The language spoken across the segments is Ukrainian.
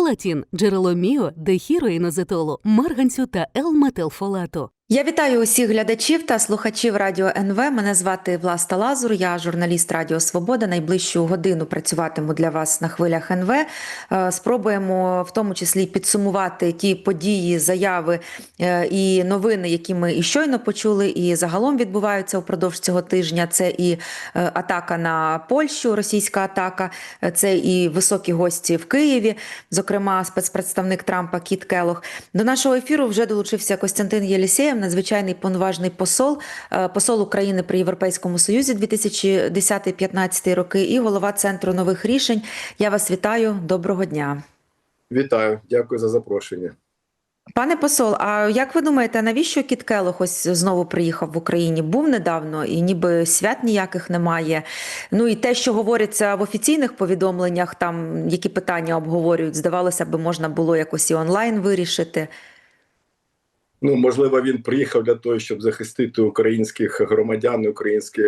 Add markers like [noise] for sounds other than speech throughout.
Фолатін – джерело міо, дехіроінозетолу, марганцю та Л-метилфолату. Я вітаю усіх глядачів та слухачів радіо НВ. Мене звати Власта Лазур. Я журналіст Радіо Свобода. Найближчу годину працюватиму для вас на хвилях НВ. Е, Спробуємо в тому числі підсумувати ті події, заяви е, і новини, які ми і щойно почули, і загалом відбуваються впродовж цього тижня. Це і е, атака на Польщу, російська атака, це і високі гості в Києві, зокрема спецпредставник Трампа Кіт Келох. До нашого ефіру вже долучився Костянтин Єлісєєв, надзвичайний повноважний посол, е, посол України при Європейському Союзі 2010-2015 роки і голова центру нових рішень. Я вас вітаю. Доброго дня. Вітаю, дякую за запрошення. Пане посол, а як ви думаєте, навіщо Кіт Келох ось знову приїхав в Україні? Був недавно і ніби свят ніяких немає. Ну і те, що говориться в офіційних повідомленнях, там які питання обговорюють, здавалося б, можна було якось і онлайн вирішити. Ну можливо, він приїхав для того, щоб захистити українських громадян, українські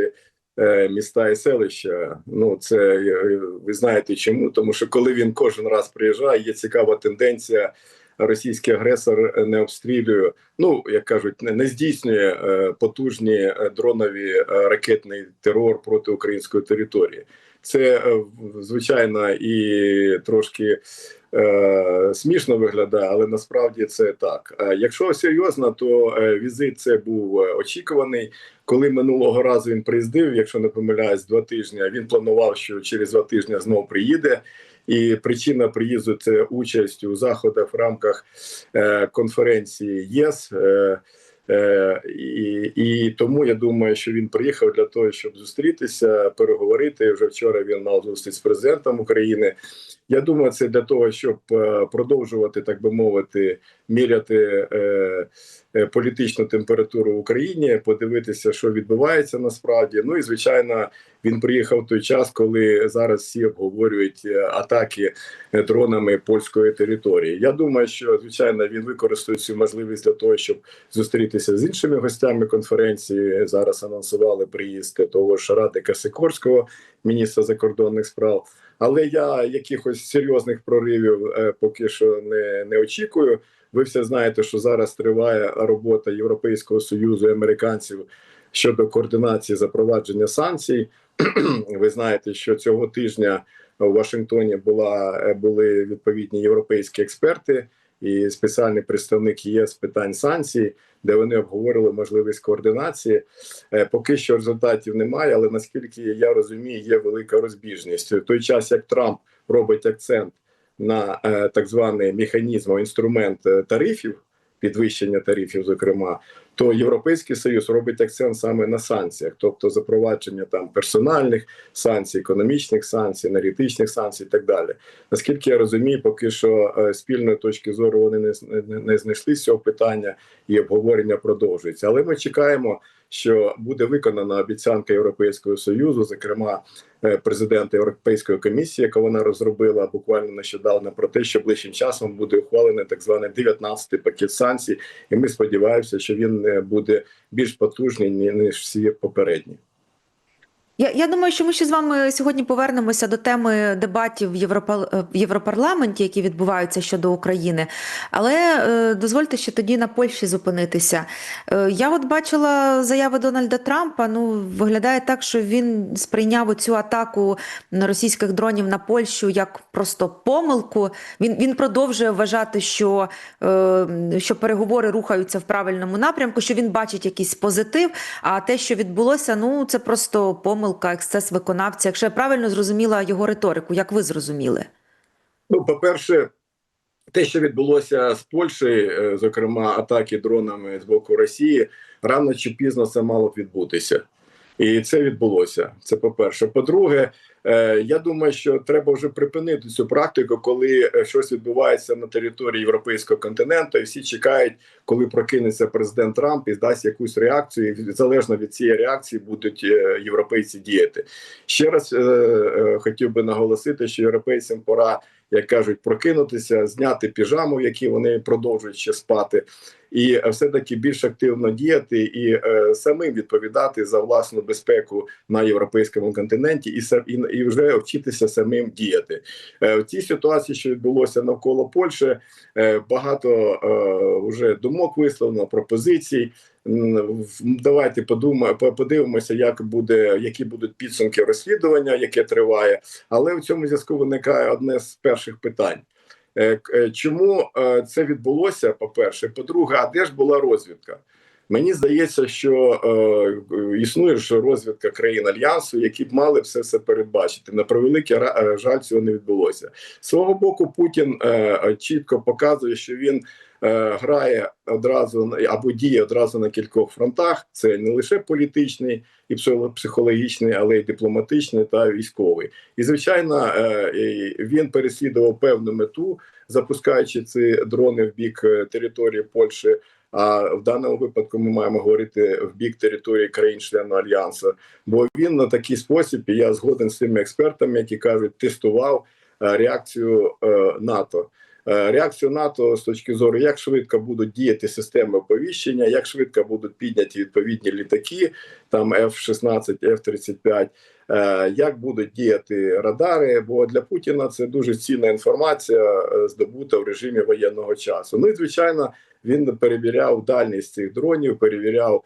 е, міста і селища. Ну це е, ви знаєте чому? Тому що коли він кожен раз приїжджає, є цікава тенденція. Російський агресор не обстрілює, ну як кажуть, не, здійснює е, потужні е, дронові ракетний терор проти української території. Це звичайно і трошки е, смішно виглядає, але насправді це так. Е, якщо серйозно, то е, візит це був очікуваний. Коли минулого разу він приїздив, якщо не помиляюсь, два тижні, він планував, що через два тижні знову приїде. І причина приїзду це участь у заходах в рамках конференції ЄС. І, і тому я думаю, що він приїхав для того, щоб зустрітися, переговорити. Вже вчора він мав зустріч з президентом України. Я думаю, це для того, щоб е, продовжувати, так би мовити, міряти е, е, політичну температуру в Україні, подивитися, що відбувається насправді. Ну і звичайно, він приїхав в той час, коли зараз всі обговорюють атаки дронами польської території. Я думаю, що звичайно він використає цю можливість для того, щоб зустрітися з іншими гостями конференції. Зараз анонсували приїзд того ж Радика Сикорського, міністра закордонних справ. Але я якихось серйозних проривів е, поки що не, не очікую. Ви все знаєте, що зараз триває робота Європейського союзу і американців щодо координації запровадження санкцій. [clears throat] Ви знаєте, що цього тижня у Вашингтоні була е, були відповідні європейські експерти і спеціальний представник ЄС питань санкцій, де вони обговорили можливість координації. Е, Поки що результатів немає, але наскільки я розумію, є велика розбіжність. В той час як Трамп робить акцент на е, так званий механізм, інструмент е, тарифів, підвищення тарифів, зокрема, то Європейський Союз робить акцент саме на санкціях, тобто запровадження там персональних санкцій, економічних санкцій, енергетичних санкцій і так далі. Наскільки я розумію, поки що е, спільної точки зору вони не, не, не знайшли з цього питання і обговорення продовжується. Але ми чекаємо, що буде виконана обіцянка Європейського союзу, зокрема е, президента Європейської комісії, яка вона розробила буквально нещодавно про те, що ближчим часом буде ухвалений так званий 19-й пакет санкцій, і ми сподіваємося, що він е, буде більш потужний ніж всі попередні. Я, я думаю, що ми ще з вами сьогодні повернемося до теми дебатів в, Європа, е, в Європарламенті, які відбуваються щодо України. Але е, дозвольте ще тоді на Польщі зупинитися. Е, я от бачила заяви Дональда Трампа. Ну, виглядає так, що він сприйняв цю атаку російських дронів на Польщу як просто помилку. Він, він продовжує вважати, що, е, що переговори рухаються в правильному напрямку, що він бачить якийсь позитив. А те, що відбулося, ну це просто помилка, ексцес виконавця. Якщо я правильно зрозуміла його риторику, як ви зрозуміли? Ну, по-перше, те, що відбулося з Польщею, е, зокрема атаки дронами з боку Росії, рано чи пізно це мало б відбутися. І це відбулося. Це по-перше. По-друге, е, я думаю, що треба вже припинити цю практику, коли е, щось відбувається на території європейського континенту, і всі чекають, коли прокинеться президент Трамп і дасть якусь реакцію. І залежно від цієї реакції будуть е, європейці діяти. Ще раз е, е, хотів би наголосити, що європейцям пора, як кажуть, прокинутися, зняти піжаму, в якій вони продовжують ще спати. і все таки більш активно діяти і е, самим відповідати за власну безпеку на європейському континенті, і і, і вже вчитися самим діяти Е, в цій ситуації, що відбулося навколо Польщі, е, багато е, вже думок висловлено пропозицій. Давайте подумаємо, подивимося, як буде, які будуть підсумки розслідування, яке триває. Але в цьому зв'язку виникає одне з перших питань. Е, е, Чому е, це відбулося? По-перше, по-друге, а де ж була розвідка? Мені здається, що е, існує ж розвідка країн альянсу, які б мали все це передбачити. На превеликий е, жаль, цього не відбулося. З свого боку, Путін е, чітко показує, що він е, грає одразу або діє одразу на кількох фронтах. Це не лише політичний і психо- психологічний, але й дипломатичний та військовий. І звичайно, е, він переслідував певну мету, запускаючи ці дрони в бік е, території Польщі. А в даному випадку ми маємо говорити в бік території країн-члену альянсу. Бо він на такий спосіб, і я згоден з тими експертами, які кажуть, тестував е, реакцію е, НАТО. Е, Реакцію НАТО з точки зору, як швидко будуть діяти системи оповіщення, як швидко будуть підняті відповідні літаки, там F-16, F-35, е, як будуть діяти радари. Бо для Путіна це дуже цінна інформація, е, здобута в режимі воєнного часу. Ну і звичайно, він перевіряв дальність цих дронів, перевіряв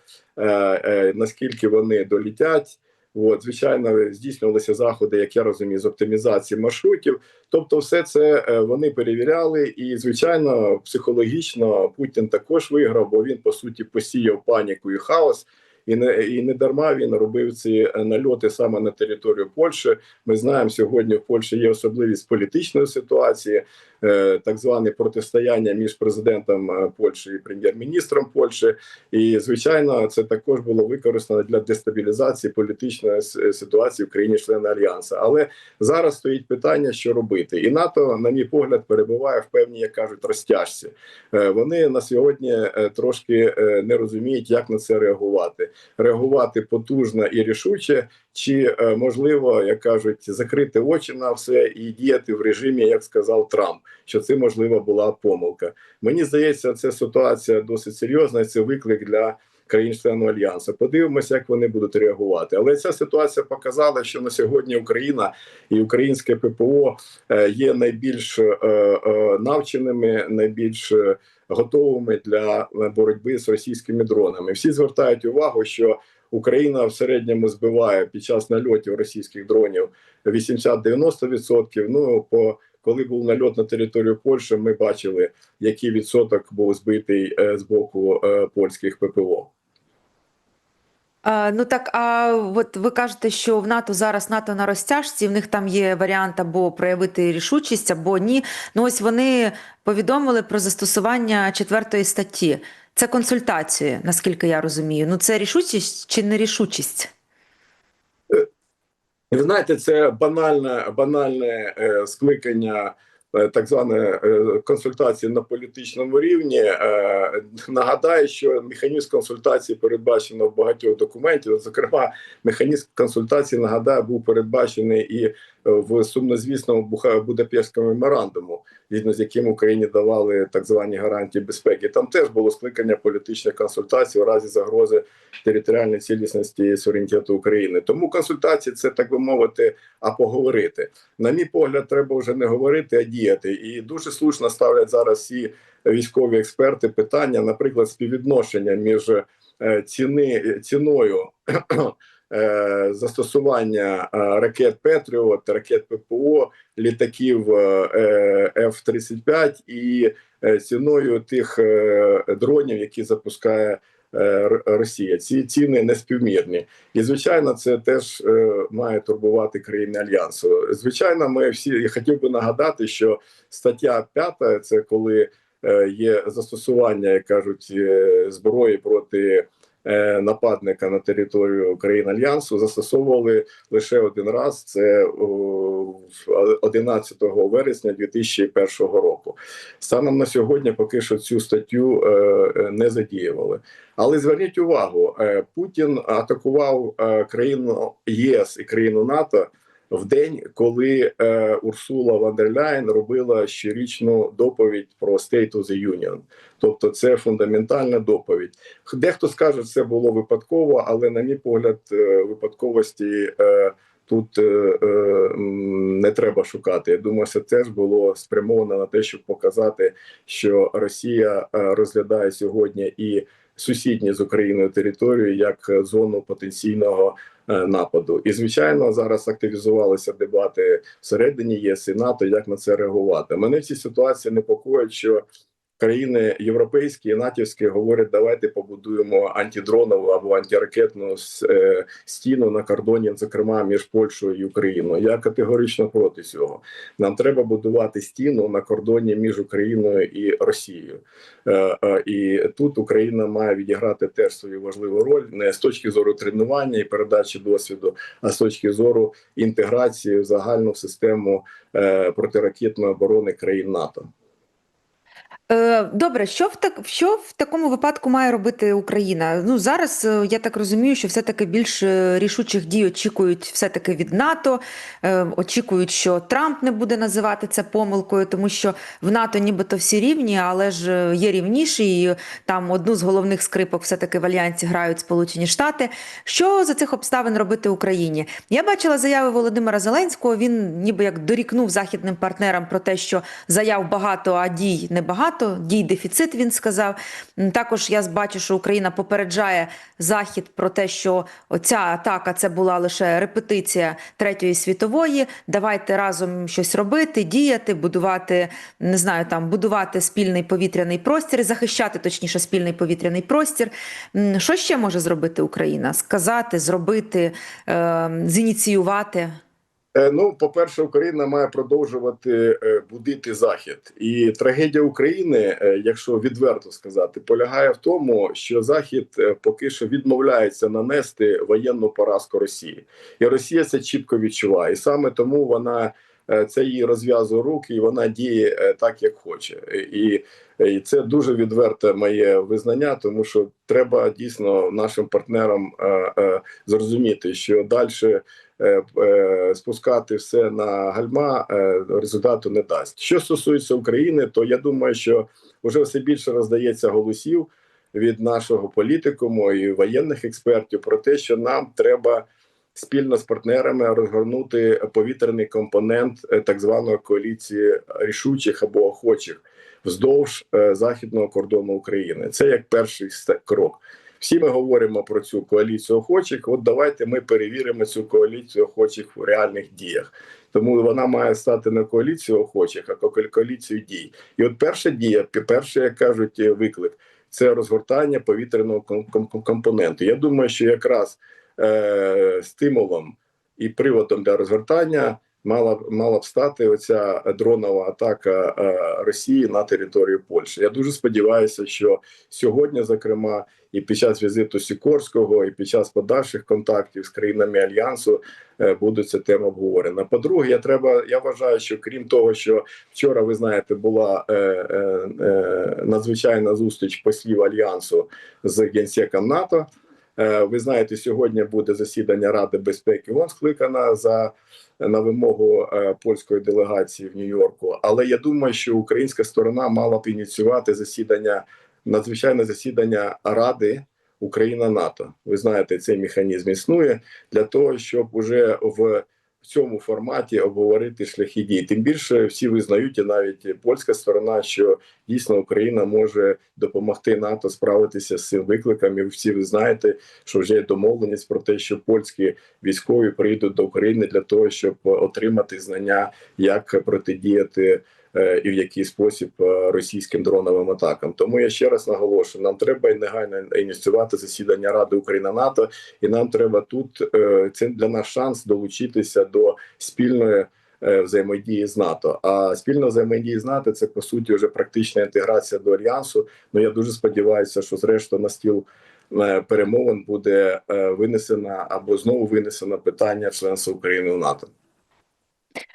наскільки вони долітять. От, звичайно, здійснювалися заходи, як я розумію, з оптимізації маршрутів. Тобто, все це е, вони перевіряли, і звичайно, психологічно Путін також виграв, бо він по суті посіяв паніку і хаос. І не і не дарма він робив ці е, нальоти саме на територію Польщі. Ми знаємо, сьогодні в Польщі є особливість політичної ситуації, так зване протистояння між президентом е, Польщі і прем'єр-міністром Польщі. І звичайно, це також було використано для дестабілізації політичної ситуації в країні-члени альянсу. Але зараз стоїть питання, що робити, і НАТО, на мій погляд, перебуває в певній, як кажуть, розтяжці. Е, Вони на сьогодні е, трошки е, не розуміють, як на це реагувати. Реагувати потужно і рішуче, чи е, можливо, як кажуть, закрити очі на все і діяти в режимі, як сказав Трамп, що це можливо була помилка. Мені здається, ця ситуація досить серйозна. Це виклик для країн-члену альянсу. Подивимося, як вони будуть реагувати. Але ця ситуація показала, що на сьогодні Україна і українське ППО е, є найбільш е, е, навченими, найбільш готовими для боротьби з російськими дронами. Всі звертають увагу, що Україна в середньому збиває під час нальотів російських дронів 80-90%. Ну по коли був нальот на територію Польщі, ми бачили, який відсоток був збитий е, з боку е, польських ППО. Ну так, а от ви кажете, що в НАТО зараз НАТО на розтяжці, в них там є варіант або проявити рішучість, або ні. Ну ось вони повідомили про застосування четвертої статті. Це консультації, наскільки я розумію. Ну це рішучість чи нерішучість? Ви знаєте, це банальне, банальне е, скликання. е, Так зване е, консультації на політичному рівні Е, нагадаю, що механізм консультації передбачено в багатьох документів. Зокрема, механізм консультації нагадаю був передбачений і в сумнозвісному Будапештському меморандуму, згідно з яким Україні давали так звані гарантії безпеки. Там теж було скликання політичних консультацій у разі загрози територіальної цілісності і суверенітету України. Тому консультації це так би мовити, а поговорити. На мій погляд, треба вже не говорити, а діяти. І дуже слушно ставлять зараз всі військові експерти питання, наприклад, співвідношення між е, ціни ціною. Е, Застосування е, ракет Петріот, ракет ППО, літаків е, F-35 і ціною тих дронів, які запускає Росія. Ці ціни неспівмірні. І звичайно, це теж має турбувати країни альянсу. Звичайно, ми всі я хотів би нагадати, що стаття 5 – це коли є застосування, як кажуть, зброї проти. Е, Нападника на територію країн альянсу застосовували лише один раз. Це о, 11 вересня 2001 року. Станом на сьогодні поки що цю статтю е, е, не задіювали. Але зверніть увагу, Путін атакував країну ЄС і країну НАТО в день, коли е, Урсула Ван дер Ляєн робила щорічну доповідь про State of the Union. Тобто, це фундаментальна доповідь. Дехто скаже, це було випадково, але, на мій погляд, е, випадковості. Е, Тут е, е, не треба шукати. Я думаю, це теж було спрямовано на те, щоб показати, що Росія е, розглядає сьогодні і сусідні з Україною території як е, зону потенційного нападу. І звичайно, зараз активізувалися дебати всередині ЄС і НАТО, як на це реагувати. Мене в ситуації непокоїть, що країни європейські і натівські говорять, давайте побудуємо антидронову або антиракетну е, стіну на кордоні, зокрема між Польщею і Україною. Я категорично проти цього. Нам треба будувати стіну на кордоні між Україною і Росією. Е, е, І тут Україна має відіграти теж свою важливу роль не з точки зору тренування і передачі досвіду, а з точки зору інтеграції в загальну систему протиракетної оборони країн НАТО. Е, Добре, що в так що в такому випадку має робити Україна? Ну зараз е, я так розумію, що все-таки більш е, рішучих дій очікують все-таки від НАТО. Очікують, що Трамп не буде називати це помилкою, тому що в НАТО нібито всі рівні, але ж є рівніші, і там одну з головних скрипок все-таки в альянсі грають Сполучені Штати. Що за цих обставин робити Україні? Я бачила заяви Володимира Зеленського. Він ніби як дорікнув західним партнерам про те, що заяв багато, а дій небагато. Дій дефіцит. Він сказав. Також я бачу, що Україна попереджає Захід про те, що оця атака це була лише репетиція третьої світової. Давайте разом щось робити, діяти, будувати, не знаю, там будувати спільний повітряний простір, захищати точніше спільний повітряний простір. Що ще може зробити Україна? Сказати, зробити, е, зініціювати. Е, Ну, по-перше, Україна має продовжувати е, будити захід, і трагедія України, е, якщо відверто сказати, полягає в тому, що Захід поки що відмовляється нанести воєнну поразку Росії, і Росія це чітко відчуває, і саме тому вона це її розв'язує руки, і вона діє так, як хоче. І, і це дуже відверте моє визнання, тому що треба дійсно нашим партнерам зрозуміти, що далі спускати все на гальма е, результату не дасть. Що стосується України, то я думаю, що вже все більше роздається голосів від нашого політикуму і воєнних експертів про те, що нам треба спільно з партнерами розгорнути повітряний компонент е, так званої коаліції рішучих або охочих вздовж е, західного кордону України. Це як перший крок. Всі ми говоримо про цю коаліцію охочих. От давайте ми перевіримо цю коаліцію охочих в реальних діях. Тому вона має стати не коаліцією охочих, а ко- коаліцією дій. І от перша дія, перший, як кажуть, виклик це розгортання повітряного ком- ком- компоненту. Я думаю, що якраз е, стимулом і приводом для розгортання мала б мала б стати оця дронова атака е, Росії на територію Польщі. Я дуже сподіваюся, що сьогодні, зокрема, і під час візиту Сікорського, і під час подальших контактів з країнами альянсу е, буде ця тема обговорена. По-друге, я треба. Я вважаю, що крім того, що вчора ви знаєте, була е, е, е, надзвичайна зустріч послів альянсу з генсеком НАТО. Е, Ви знаєте, сьогодні буде засідання Ради безпеки ООН скликана за на вимогу е, польської делегації в Нью-Йорку. Але я думаю, що українська сторона мала б ініціювати засідання, надзвичайне засідання Ради Україна НАТО. Ви знаєте, цей механізм існує для того, щоб уже в в цьому форматі обговорити шляхи дій. Тим більше всі визнають, і навіть польська сторона, що дійсно Україна може допомогти НАТО справитися з цим викликом. І всі ви знаєте, що вже є домовленість про те, що польські військові приїдуть до України для того, щоб отримати знання, як протидіяти. Е, І в який спосіб е, російським дроновим атакам, тому я ще раз наголошую: нам треба негайно ініціювати засідання Ради Україна НАТО, і нам треба тут е, це для нас шанс долучитися до спільної взаємодії з НАТО. А спільна взаємодія з НАТО це по суті вже практична інтеграція до альянсу. Ну я дуже сподіваюся, що зрештою на стіл перемовин буде винесено або знову винесено питання членства України в НАТО.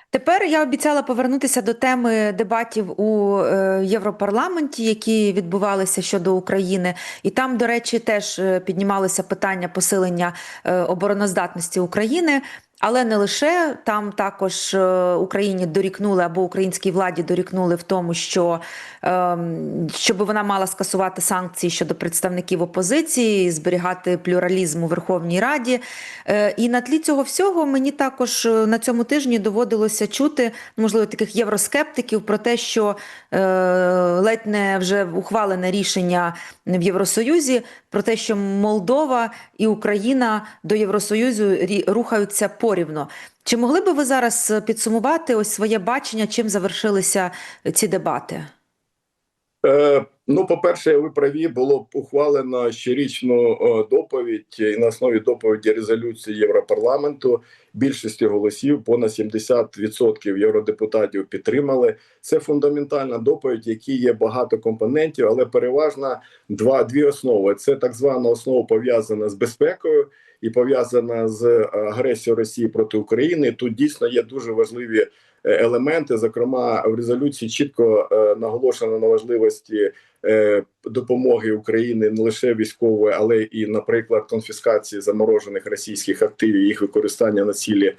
Тепер я обіцяла повернутися до теми дебатів у е, Європарламенті, які відбувалися щодо України, і там, до речі, теж піднімалося піднімалися питання посилення е, обороноздатності України. Але не лише там також е, Україні дорікнули або українській владі дорікнули в тому, що ем, щоб вона мала скасувати санкції щодо представників опозиції, зберігати плюралізм у Верховній Раді. Е, І на тлі цього всього мені також е, на цьому тижні доводилося чути, можливо, таких євроскептиків про те, що ледь не вже ухвалене рішення в Євросоюзі про те, що Молдова і Україна до Євросоюзу рухаються порівно. Чи могли би ви зараз підсумувати ось своє бачення, чим завершилися ці дебати? Е, ну, по-перше, ви праві, було б ухвалено щорічну е, доповідь і на основі доповіді резолюції Європарламенту. Більшістю голосів понад 70% євродепутатів підтримали. Це фундаментальна доповідь, в якій є багато компонентів, але переважно два дві основи: це так звана основа пов'язана з безпекою і пов'язана з е, агресією Росії проти України. Тут дійсно є дуже важливі е, елементи. Зокрема, в резолюції чітко е, наголошено на важливості допомоги України не лише військової, але і, наприклад, конфіскації заморожених російських активів, їх використання на цілі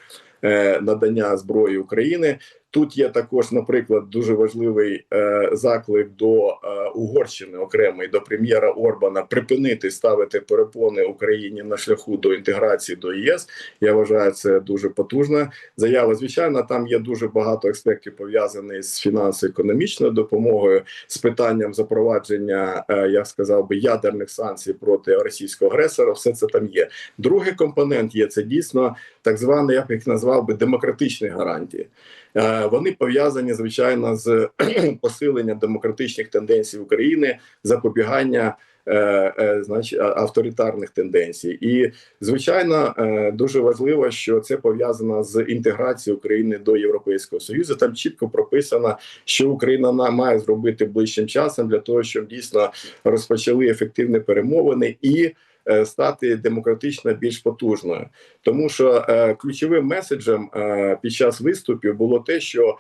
надання зброї України. Тут є також, наприклад, дуже важливий е, заклик до е, Угорщини окремий до прем'єра Орбана припинити ставити перепони Україні на шляху до інтеграції до ЄС. Я вважаю, це дуже потужна заява. Звичайно, там є дуже багато аспектів пов'язаних з фінансово-економічною допомогою, з питанням запровадження, е, я сказав би, ядерних санкцій проти російського агресора. Все це там є. Другий компонент є це дійсно так званий, я б їх назвав би демократичні гарантії. Е, Вони пов'язані звичайно з [clears throat] посиленням демократичних тенденцій України, запобігання е, е, значить, авторитарних тенденцій. І звичайно, дуже важливо, що це пов'язано з інтеграцією України до Європейського Союзу. Там чітко прописано, що Україна на- має зробити ближчим часом для того, щоб дійсно розпочали ефективні перемовини і. Е, Стати демократично більш потужною, тому що е, ключовим меседжем е, під час виступів було те, що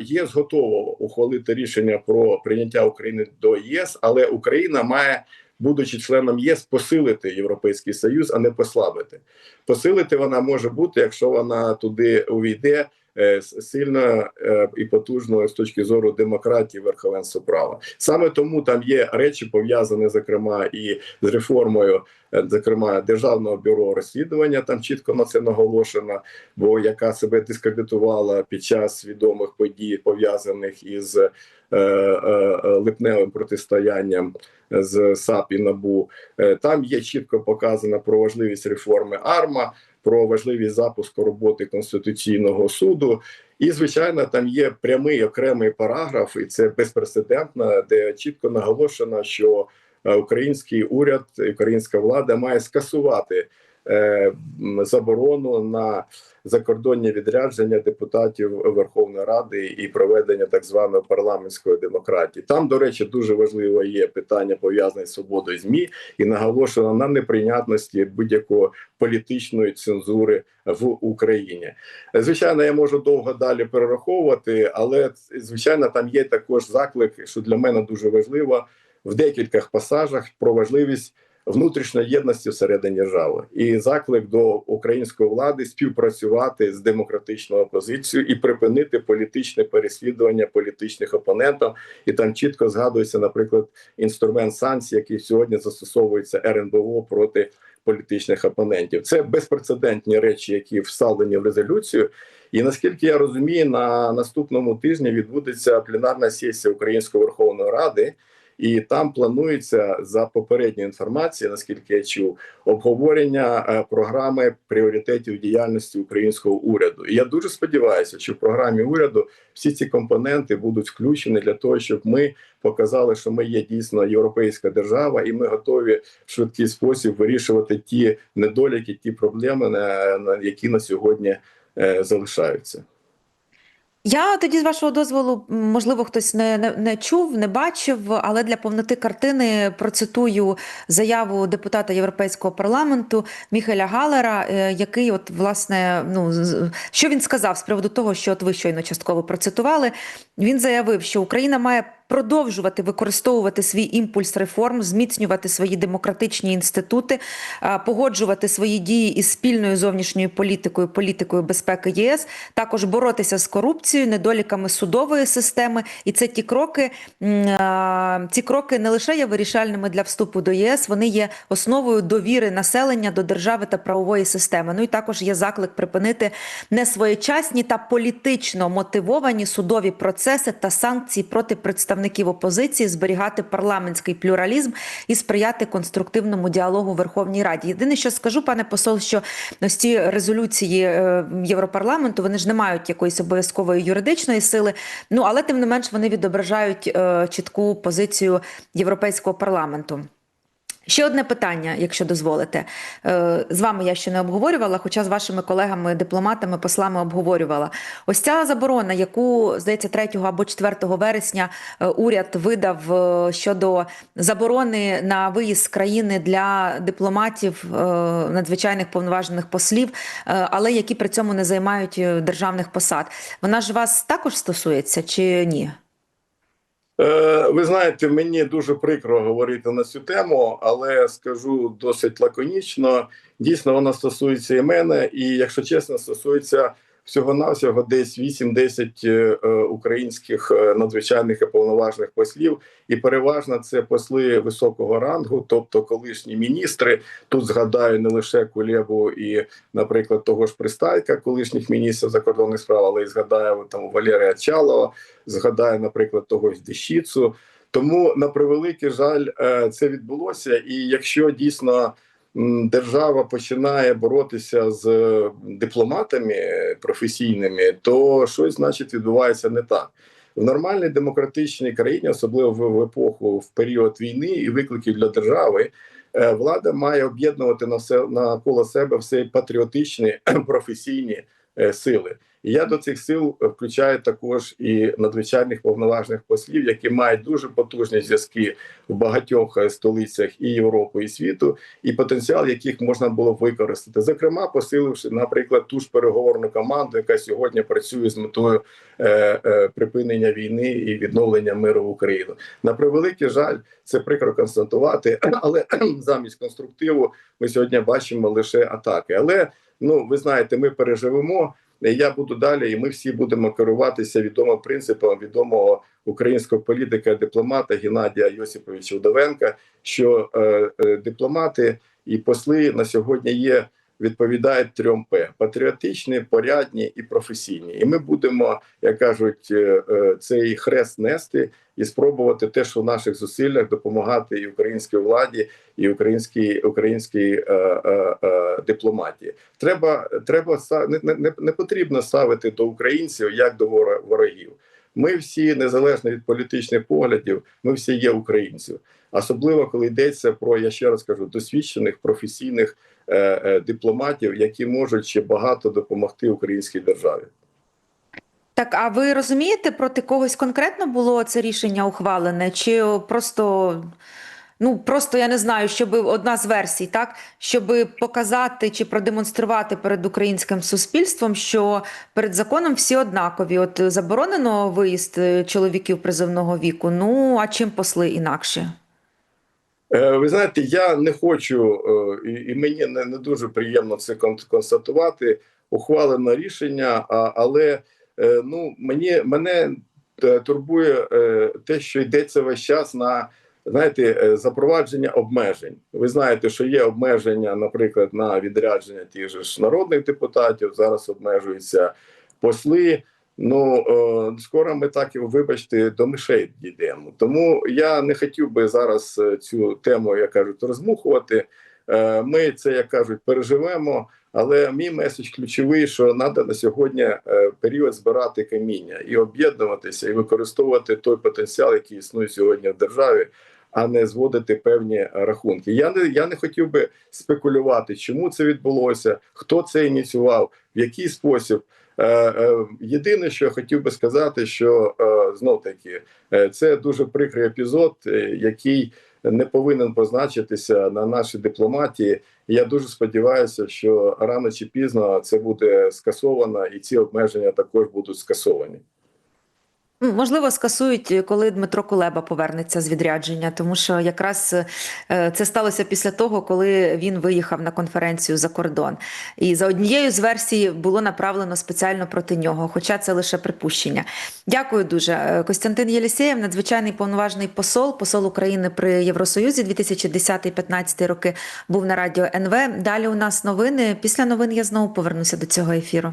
ЄС готово ухвалити рішення про прийняття України до ЄС, але Україна має, будучи членом ЄС, посилити Європейський Союз, а не послабити. Посилити вона може бути, якщо вона туди увійде. Е, с- Сильно е, і потужною з точки зору демократії верховенства права саме тому там є речі пов'язані зокрема і з реформою, е, зокрема державного бюро розслідування. Там чітко на це наголошено, бо яка себе дискредитувала під час відомих подій пов'язаних із липневим протистоянням з САП і НАБУ. Там є чітко показано про важливість реформи АРМА, про важливість запуску роботи конституційного суду. І звичайно, там є прямий окремий параграф, і це безпрецедентно, де чітко наголошено, що е, український уряд, українська влада має скасувати заборону на закордонні відрядження депутатів Верховної Ради і проведення так званої парламентської демократії. Там, до речі, дуже важливо є питання пов'язане з свободою змі і наголошено на неприйнятності будь-якої політичної цензури в Україні. Звичайно, я можу довго далі перераховувати, але звичайно, там є також заклик, що для мене дуже важливо в декількох пасажах про важливість внутрішньої єдності всередині держави і заклик до української влади співпрацювати з демократичною опозицією і припинити політичне переслідування політичних опонентів. І там чітко згадується, наприклад, інструмент санкцій, який сьогодні застосовується РНБО проти політичних опонентів. Це безпрецедентні речі, які вставлені в резолюцію. І наскільки я розумію, на наступному тижні відбудеться пленарна сесія Української Верховної Ради. І там планується за попередньою інформацією, наскільки я чув, обговорення е, програми пріоритетів діяльності українського уряду. І я дуже сподіваюся, що в програмі уряду всі ці компоненти будуть включені для того, щоб ми показали, що ми є дійсно європейська держава, і ми готові в швидкий спосіб вирішувати ті недоліки, ті проблеми, на, які на сьогодні е, залишаються. Я тоді, з вашого дозволу, можливо, хтось не, не, не чув, не бачив, але для повноти картини процитую заяву депутата Європейського парламенту Міхеля Галера, е, який, от, власне, ну, що він сказав з приводу того, що от ви щойно частково процитували. Він заявив, що Україна має продовжувати використовувати свій імпульс реформ, зміцнювати свої демократичні інститути, е, погоджувати свої дії із спільною зовнішньою політикою, політикою безпеки ЄС, також боротися з корупцією, недоліками судової системи. І це ті кроки, е, ці кроки не лише є вирішальними для вступу до ЄС, вони є основою довіри населення до держави та правової системи. Ну і також є заклик припинити несвоєчасні та політично мотивовані судові процеси та санкції проти представників опозиції, зберігати парламентський плюралізм і сприяти конструктивному діалогу в Верховній Раді. Єдине, що скажу, пане посол, що ось ці резолюції е, Європарламенту вони ж не мають якоїсь обов'язкової юридичної сили. Ну але тим не менш вони відображають е, чітку позицію Європейського парламенту. Ще одне питання, якщо дозволите. Е, З вами я ще не обговорювала, хоча з вашими колегами, дипломатами, послами обговорювала. Ось ця заборона, яку здається 3 або 4 вересня е, уряд видав е, щодо заборони на виїзд з країни для дипломатів, надзвичайних повноважених послів, але які при цьому не займають державних посад. Вона ж вас також стосується чи ні? Е, Ви знаєте, мені дуже прикро говорити на цю тему, але скажу досить лаконічно. Дійсно, вона стосується і мене, і якщо чесно, стосується всього-навсього десь 8-10 е, е, українських е, надзвичайних і повноважних послів, і переважно це посли високого рангу, тобто колишні міністри. Тут згадаю не лише Кулєбу і, наприклад, того ж Пристайка, колишніх міністрів закордонних справ, але й згадаю там Валерія Чалова, згадаю, наприклад, того ж Дещіцу. Тому на превеликий жаль, це відбулося. І якщо дійсно держава починає боротися з е, дипломатами професійними, то щось значить відбувається не так. В нормальній демократичній країні, особливо в в епоху в період війни і викликів для держави, е, влада має об'єднувати на все навколо себе все патріотичні [clears throat] професійні е, сили. І я до цих сил включаю також і надзвичайних повноважних послів, які мають дуже потужні зв'язки в багатьох е, столицях і Європи, і світу, і потенціал, яких можна було використати, зокрема, посиливши, наприклад, ту ж переговорну команду, яка сьогодні працює з метою е, е, припинення війни і відновлення миру в Україну. На превеликий жаль, це прикро констатувати, [clears throat] але [clears throat] замість конструктиву ми сьогодні бачимо лише атаки. Але ну ви знаєте, ми переживемо. Я буду далі, і ми всі будемо керуватися відомим принципом відомого українського політика, дипломата Геннадія Йосиповича Удовенка, що е, е, дипломати і посли на сьогодні є. Відповідають трьом П: патріотичні, порядні і професійні. І ми будемо, як кажуть, е, е, цей хрест нести і спробувати теж у наших зусиллях допомагати і українській владі, і українській українській е, е, е, дипломатії. Треба треба не, не, не потрібно ставити до українців як до ворогів. Ми всі незалежно від політичних поглядів, ми всі є українців. Особливо коли йдеться про я ще раз кажу досвідчених професійних дипломатів, які можуть ще багато допомогти українській державі. Так, а ви розумієте, проти когось конкретно було це рішення ухвалене? Чи просто, ну просто я не знаю, щоб одна з версій, так, щоб показати чи продемонструвати перед українським суспільством, що перед законом всі однакові. От заборонено виїзд е, чоловіків призовного віку. Ну а чим посли інакше? Е, Ви знаєте, я не хочу, е, і мені не, дуже приємно це констатувати. Ухвалено рішення, але е, ну мені мене турбує те, що йдеться весь час на знаєте, запровадження обмежень. Ви знаєте, що є обмеження, наприклад, на відрядження тих же ж народних депутатів. Зараз обмежуються посли. Ну е, скоро ми так і вибачте до мишей дійдемо. Тому я не хотів би зараз е, цю тему, як кажуть, розмухувати. Е, Ми це як кажуть переживемо. Але мій меседж ключовий, що треба на сьогодні період збирати каміння і об'єднуватися, і використовувати той потенціал, який існує сьогодні в державі, а не зводити певні рахунки. Я не я не хотів би спекулювати, чому це відбулося, хто це ініціював, в який спосіб. Е, е, Єдине, що хотів би сказати, що е, знов таки це дуже прикрий епізод, який не повинен позначитися на нашій дипломатії. Я дуже сподіваюся, що рано чи пізно це буде скасовано, і ці обмеження також будуть скасовані. Ну, Можливо, скасують, е, коли Дмитро Кулеба повернеться з відрядження, тому що якраз е, це сталося після того, коли він виїхав на конференцію за кордон. І за однією з версій було направлено спеціально проти нього, хоча це лише припущення. Дякую дуже. Е, Костянтин Єлісєєв, надзвичайний повноважний посол, посол України при Євросоюзі 2010-2015 роки, був на радіо НВ. Далі у нас новини. Після новин я знову повернуся до цього ефіру.